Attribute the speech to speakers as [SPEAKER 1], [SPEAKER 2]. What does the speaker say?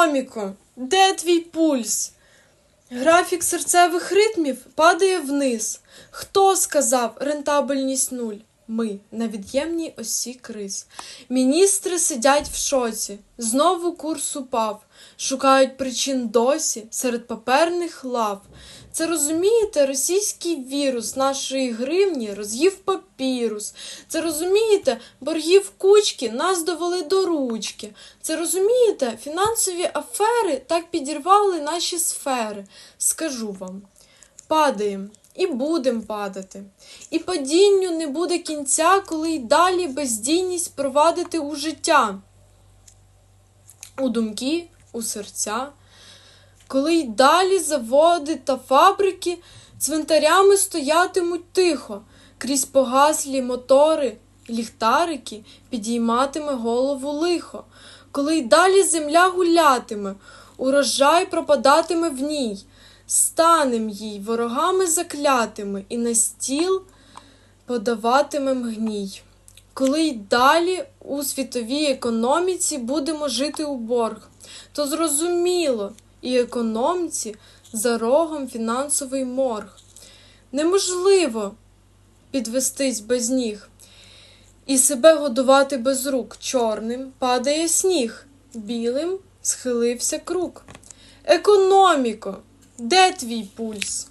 [SPEAKER 1] Економіко, де твій пульс? Графік серцевих ритмів падає вниз. Хто сказав рентабельність нуль? Ми на від'ємній осі криз. Міністри сидять в шоці. Знову курс упав. Шукають причин досі серед паперних лав. Це розумієте, російський вірус нашої гривні роз'їв папірус. Це розумієте, боргів кучки нас довели до ручки. Це розумієте, фінансові афери так підірвали наші сфери. Скажу вам, падаєм і будем падати. І падінню не буде кінця, коли й далі бездійність провадити у життя, у думки, у серця. Коли й далі заводи та фабрики цвинтарями стоятимуть тихо, крізь погаслі мотори, ліхтарики підійматиме голову лихо, коли й далі земля гулятиме, урожай пропадатиме в ній, станем їй ворогами заклятими і на стіл подаватимем гній. Коли й далі у світовій економіці будемо жити у борг, то зрозуміло, і економці за рогом фінансовий морг. Неможливо підвестись без ніг і себе годувати без рук. Чорним падає сніг, білим схилився круг. Економіко, де твій пульс?